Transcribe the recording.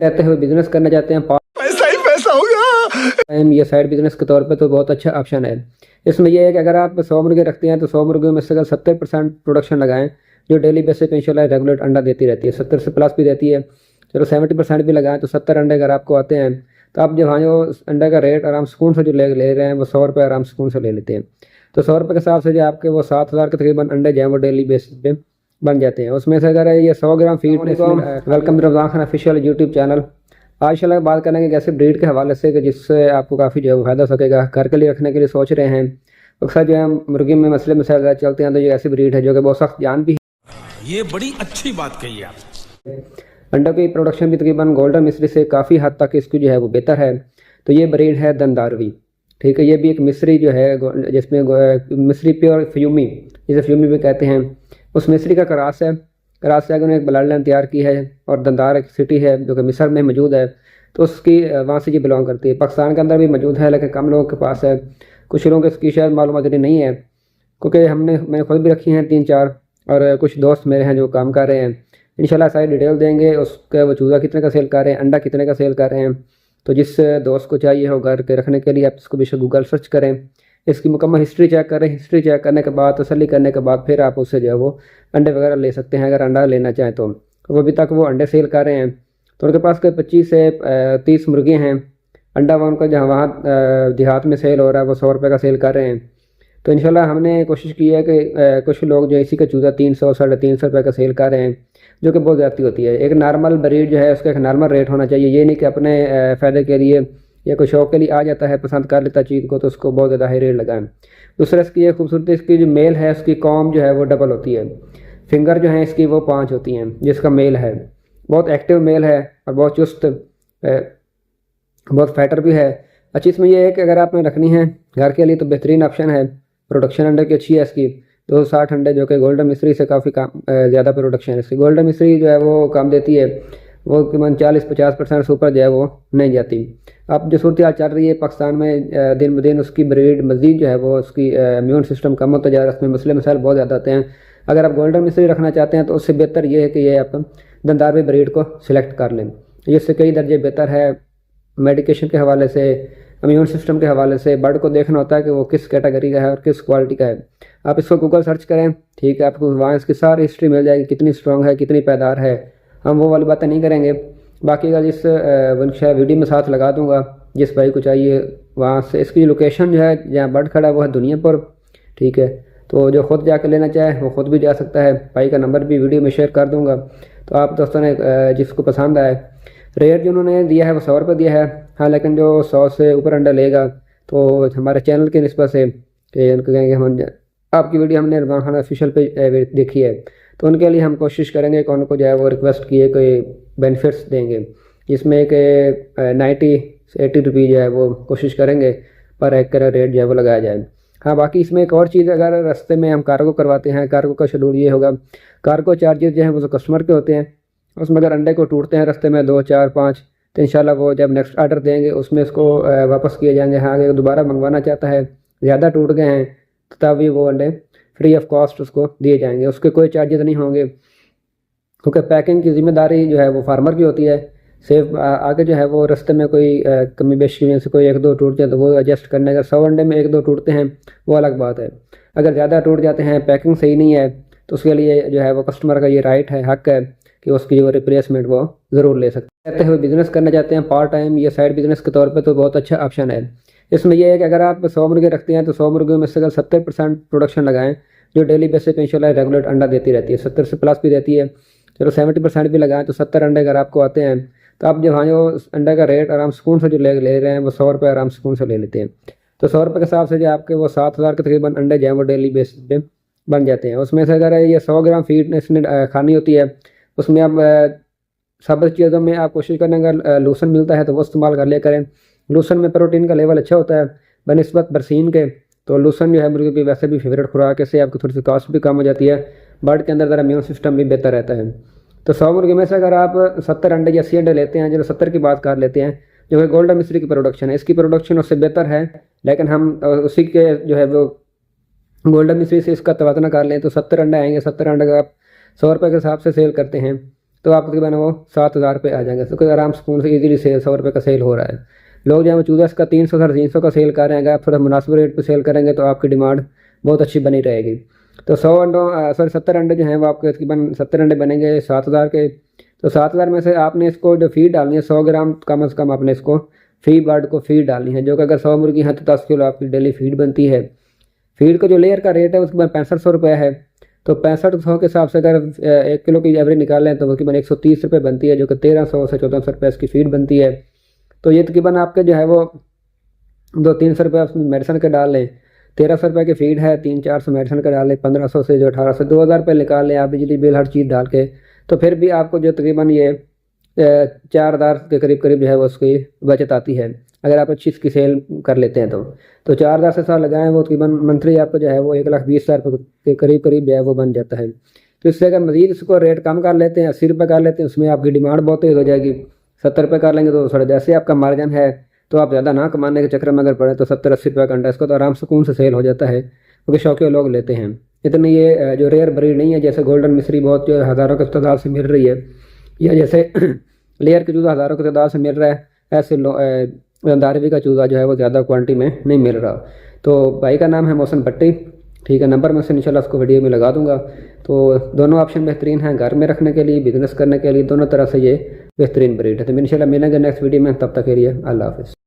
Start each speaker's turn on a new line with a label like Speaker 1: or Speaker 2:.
Speaker 1: رہتے ہوئے بزنس کرنا چاہتے ہیں
Speaker 2: پیسہ ہی پیسہ
Speaker 1: ہوگا یہ سائڈ بزنس کے طور پہ تو بہت اچھا آپشن ہے۔ اس میں یہ ہے کہ اگر آپ سو مرغے رکھتے ہیں تو سو مرغیوں میں سے اگر ستر پرسینٹ پروڈکشن لگائیں جو ڈیلی بیسس پہ انشاءاللہ ریگولر انڈا دیتی رہتی ہے۔ ستر سے پلس بھی دیتی ہے۔ چلو سیونٹی پرسینٹ بھی لگائیں تو ستر انڈے اگر آپ کو آتے ہیں تو آپ جو ہاں جو انڈے کا ریٹ آرام سکون سے جو لے لے رہے ہیں وہ سو روپے آرام سکون سے لے لیتے ہیں۔ تو سو روپے کے حساب سے جو آپ کے وہ سات ہزار کے تقریباً انڈے جائیں وہ ڈیلی بیسس پہ۔ بن جاتے ہیں۔ اس میں سے اگر یہ سو gram feed welcome Ramzan Khan official YouTube channel. آج چلا بات کریں گے کیسے بریڈ کے حوالے سے کہ جس سے آپ کو کافی جو ہے وہ فائدہ ہو سکے گا۔ گھر کے لیے رکھنے کے لیے سوچ رہے ہیں۔ اکثر جو ہے مرغی میں مسئلے مسائل زیادہ چلتے ہیں تو یہ ایسی بریڈ ہے جو کہ بہت سخت جان بھی
Speaker 3: یہ بڑی اچھی بات کہی آپ
Speaker 1: ہے انڈوں کی پروڈکشن بھی تقریباً گولڈن مصری سے کافی حد تک اس کی جو ہے وہ بہتر ہے۔ تو یہ بریڈ ہے دنداروی۔ ٹھیک ہے یہ بھی ایک مصری جو ہے جس میں مصری پیور فیومی جسے فیومی بھی کہتے ہیں۔ اس مصری کا کراس ہے۔ کراس سے اگر انہوں نے ایک بلڈ لائن تیار کی ہے اور دندار ایک سٹی ہے جو کہ مصر میں موجود ہے، تو اس کی وہاں سے یہ بلانگ کرتی ہے۔ پاکستان کے اندر بھی موجود ہے، لیکن کم لوگوں کے پاس ہے۔ کچھ لوگوں کو اس کی شاید معلومات اتنی نہیں ہے، کیونکہ ہم نے، میں خود بھی رکھی ہیں تین چار، اور کچھ دوست میرے ہیں جو کام کر رہے ہیں۔ انشاءاللہ ساری ڈیٹیل دیں گے، اس کے وہ چوزہ کتنے کا سیل کر رہے ہیں، انڈا کتنے کا سیل کر رہے ہیں۔ تو جس دوست کو چاہیے ہو گھر کے رکھنے کے لیے، آپ اس کو بے شک گوگل سرچ کریں۔ اس کی مکمل ہسٹری چیک کریں، ہسٹری چیک کرنے کے بعد، تسلی کرنے کے بعد پھر آپ اس سے جو ہے وہ انڈے وغیرہ لے سکتے ہیں، اگر انڈا لینا چاہیں تو۔ وہ ابھی تک وہ انڈے سیل کر رہے ہیں۔ تو ان کے پاس کوئی پچیس سے تیس مرغے ہیں۔ انڈا وہ ان کا جہاں وہاں دیہات میں سیل ہو رہا ہے، وہ سو روپے کا سیل کر رہے ہیں۔ تو انشاءاللہ ہم نے کوشش کی ہے کہ کچھ لوگ جو اسی کا چوزہ تین سو، ساڑھے تین سو روپے کا سیل کر رہے ہیں، جو کہ بہت زیادتی ہوتی ہے۔ ایک نارمل بریڈ جو ہے، اس کا ایک نارمل ریٹ ہونا چاہیے۔ یہ نہیں کہ اپنے فائدے کے لیے یا کوئی شوق کے لیے آ جاتا ہے، پسند کر لیتا چیز کو، تو اس کو بہت زیادہ ہائی ریٹ لگائیں دوسرا، اس کی یہ خوبصورتی، اس کی جو میل ہے، اس کی قوم جو ہے وہ ڈبل ہوتی ہے۔ فنگر جو ہیں، اس کی وہ پانچ ہوتی ہیں، جس کا میل ہے۔ بہت ایکٹیو میل ہے اور بہت چست بہت فیٹر بھی ہے۔ اچھی، اس میں یہ ہے کہ اگر آپ نے رکھنی ہے گھر کے لیے، تو بہترین آپشن ہے۔ پروڈکشن انڈے کی اچھی ہے اس کی۔ دو سو ساٹھ انڈے جو کہ گولڈن مصری سے کافی کام زیادہ پروڈکشن ہے۔ اس کی گولڈن مصری جو ہے وہ کام دیتی ہے۔ وہ تقریباً چالیس پچاس پرسینٹ سے اوپر جو ہے وہ نہیں جاتی۔ اب جو صورتحال چل رہی ہے پاکستان میں دن بدن اس کی بریڈ مزید جو ہے وہ اس کی امیون سسٹم کم ہوتا جا رہا ہے اس میں مسئلے مسائل بہت زیادہ آتے ہیں۔ اگر آپ گولڈن مصری رکھنا چاہتے ہیں تو اس سے بہتر یہ ہے کہ یہ آپ دنداروی بریڈ کو سلیکٹ کر لیں۔ یہ اس سے کئی درجے بہتر ہے۔ میڈیکیشن کے حوالے سے امیون سسٹم کے حوالے سے برڈ کو دیکھنا ہوتا ہے کہ وہ کس کیٹیگری کا ہے اور کس کوالٹی کا ہے۔ آپ اس کو گوگل سرچ کریں، ٹھیک ہے، آپ کو وہاں اس کی ساری ہسٹری مل جائے گی، کتنی اسٹرانگ ہے، کتنی پیدار ہے۔ ہم وہ والی باتیں نہیں کریں گے۔ باقی کا جس ونشا ویڈیو میں ساتھ لگا دوں گا۔ جس بھائی کو چاہیے، وہاں سے اس کی لوکیشن جو ہے، جہاں برڈ کھڑا ہے، وہ ہے دنیا پر ٹھیک ہے۔ تو جو خود جا کے لینا چاہے، وہ خود بھی جا سکتا ہے۔ بھائی کا نمبر بھی ویڈیو میں شیئر کر دوں گا۔ تو آپ دوستوں نے جس کو پسند آئے، ریٹ جو انہوں نے دیا ہے، وہ سو روپے دیا ہے۔ ہاں لیکن جو سو سے اوپر انڈا لے گا، تو ہمارے چینل کی نسبت سے، کہ ان کو کہیں گے ہم، آپ کی ویڈیو ہم نے رضوان خان آفیشیل پہ دیکھی ہے۔ تو ان کے لیے ہم کوشش کریں گے کہ ان کو جو ہے وہ ریکویسٹ کیے کوئی بینیفٹس دیں گے۔ جس میں کہ نائنٹی سے ایٹی روپی جو ہے وہ کوشش کریں گے پر ایک ریٹ جو ہے وہ لگایا جائے۔ ہاں باقی اس میں ایک اور چیز اگر رستے میں ہم کارگو کرواتے ہیں کارگو کا شیڈول یہ ہوگا۔ کارگو چارجز جو ہیں وہ تو کسٹمر کے ہوتے ہیں۔ اس میں اگر انڈے کو ٹوٹتے ہیں رستے میں دو، چار، پانچ، تو انشاءاللہ وہ جب نیکسٹ آرڈر دیں گے، اس میں اس کو واپس کیے جائیں گے۔ ہاں اگر دوبارہ منگوانا چاہتا ہے، زیادہ ٹوٹ گئے ہیں، تو تب بھی وہ انڈے فری آف کاسٹ اس کو دیے جائیں گے۔ اس کے کوئی چارجز نہیں ہوں گے۔ کیونکہ پیکنگ کی ذمہ داری جو ہے وہ فارمر کی ہوتی ہے۔ سیف آگے جو ہے وہ رستے میں کوئی کمی بیشی کی وجہ سے کوئی ایک دو ٹوٹ جائے تو وہ ایڈجسٹ کرنے کا سو انڈے میں ایک دو ٹوٹتے ہیں، وہ الگ بات ہے۔ اگر زیادہ ٹوٹ جاتے ہیں پیکنگ صحیح نہیں ہے، تو اس کے لیے جو ہے وہ کسٹمر کا یہ رائٹ ہے، حق ہے کہ اس کی جو ریپلیسمنٹ وہ ضرور لے سکتے ہیں۔ رہتے ہوئے بزنس کرنا چاہتے ہیں پارٹ ٹائم یا سائڈ بزنس کے طور پہ تو بہت اچھا آپشن ہے۔ اس میں یہ ہے کہ اگر آپ سو مرغے رکھتے ہیں تو سو مرغوں میں سے اگر ستر پرسینٹ پروڈکشن لگائیں جو ڈیلی بیسس پہ انشاءاللہ ریگولر انڈا دیتی رہتی ہے ستر سے پلس بھی دیتی ہے۔ چلو سیونٹی پرسینٹ بھی لگائیں تو ستر انڈے اگر آپ کو آتے ہیں تو آپ جو ہاں جو انڈے کا ریٹ آرام سکون سے جو لے لے رہے ہیں وہ سو روپے آرام سکون سے لے لیتے ہیں۔ تو سو روپے کے حساب سے جو آپ کے وہ سات ہزار کے تقریباً انڈے جو ہیں وہ ڈیلی بیسس پہ بن جاتے ہیں۔ اس میں سے اگر یہ سو گرام فیڈ اس نے کھانی ہوتی ہے اس میں آپ اہ، سب چیزوں میں آپ کوشش کریں اگر لوسن ملتا ہے تو وہ استعمال کر لیا کریں۔ لوسن میں پروٹین کا لیول اچھا ہوتا ہے، بنسبت برسین کے۔ تو لوسن جو ہے مرغی کی ویسے بھی فیوریٹ خوراک ہے سے آپ کی تھوڑی سی کاسٹ بھی کم ہو جاتی ہے۔ برڈ کے اندر ذرا امیون سسٹم بھی بہتر رہتا ہے۔ تو سو مرغی میں سے اگر آپ ستر انڈے یا اسی انڈے لیتے ہیں چلو ستر کی بات کر لیتے ہیں، جو کہ گولڈن مصری کی پروڈکشن ہے۔ اس کی پروڈکشن اس سے بہتر ہے، لیکن ہم اسی کے جو ہے وہ گولڈن مصری سے اس کا توازنہ کر لیں تو ستر انڈے آئیں گے۔ ستر انڈے کا آپ سو روپے کے حساب سے سیل کرتے ہیں۔ تو آپ تقریباً وہ سات ہزار روپے آ جائیں گے۔ آرام سکون سے ایزیلی سیل سو روپے کا سیل ہو رہا ہے۔ لوگ جو ہے وہ چودہ اس کا تین سو ساڑھے تین سو کا سیل کر رہے ہیں۔ اگر آپ تھوڑا مناسب ریٹ پہ سیل کریں گے تو آپ کی ڈیمانڈ بہت اچھی بنی رہے گی۔ تو سو انڈوں سوری، ستر انڈے جو ہیں، وہ آپ کے تقریباً ستر انڈے بنیں گے، سات ہزار کے۔ تو سات ہزار میں سے آپ نے اس کو جو فی ڈالنی ہے، سو گرام کم از کم آپ نے اس کو فی برڈ کو فیڈ ڈالنی ہے۔ جو کہ اگر سو مرغی ہیں تو دس کلو آپ کی ڈیلی فیڈ بنتی ہے۔ فیڈ کا جو لیئر کا ریٹ ہے، اس میں پینسٹھ سو روپے ہے۔ تو پینسٹھ سو کے حساب سے اگر ایک کلو کی ایوریج نکالیں تو تقریباً ایک سو تیس روپے بنتی ہے، جو کہ تیرہ سو سے چودہ سو روپے اس کی فیڈ بنتی ہے۔ تو یہ تقریباً آپ کے جو ہے وہ دو تین سو روپے میڈیسن کا ڈال لیں، تیرہ سو روپے کی فیڈ ہے، تین چار سو میڈیسن کا ڈال لیں، پندرہ سو سے جو اٹھارہ سو، دو ہزار روپے نکال لیں آپ بجلی بل ہر چیز ڈال کے۔ تو پھر بھی آپ کو جو تقریباً یہ چار ہزار کے قریب قریب جو ہے وہ اس کی بچت آتی ہے۔ اگر آپ اچھی اس کی سیل کر لیتے ہیں تو۔ تو چار ہزار سے سال لگائیں، وہ تقریباً منتھلی آپ کو جو ہے وہ ایک لاکھ بیس ہزار روپے کے قریب قریب جو ہے وہ بن جاتا ہے۔ تو اس سے اگر مزید اس کو ریٹ کم کر لیتے ہیں، اسی روپے کر لیتے ہیں، اس میں آپ کی ڈیمانڈ بہت تیز ہو جائے گی۔ ستر روپے کر لیں گے تو ساڑھے جیسے آپ کا مارجن ہے، تو آپ زیادہ نہ کمانے کے چکر میں اگر پڑے تو ستر اسی روپے کا انڈا اس کو تو آرام سکون سے سیل ہو جاتا ہے، کیونکہ شوقیہ لوگ لیتے ہیں۔ اتنی یہ جو ریئر بریڈ نہیں ہے، جیسے گولڈن مصری بہت جو ہزاروں کے تعداد سے مل رہی ہے، یا جیسے لیئر کے چوزہ ہزاروں کے تعداد سے مل رہا ہے، ایسے داروی کا چوزہ جو ہے وہ زیادہ کوانٹی میں نہیں مل رہا۔ تو بھائی کا نام ہے محسن بھٹی ٹھیک ہے، نمبر میں سے انشاءاللہ اس کو ویڈیو میں لگا دوں گا۔ تو دونوں آپشن بہترین ہیں گھر میں رکھنے کے لیے بزنس کرنے کے لیے، دونوں طرح سے یہ بہترین بریڈ ہے۔ تو ان ملیں گے نیکسٹ ویڈیو میں۔ تب تک کے لیے اللہ حافظ۔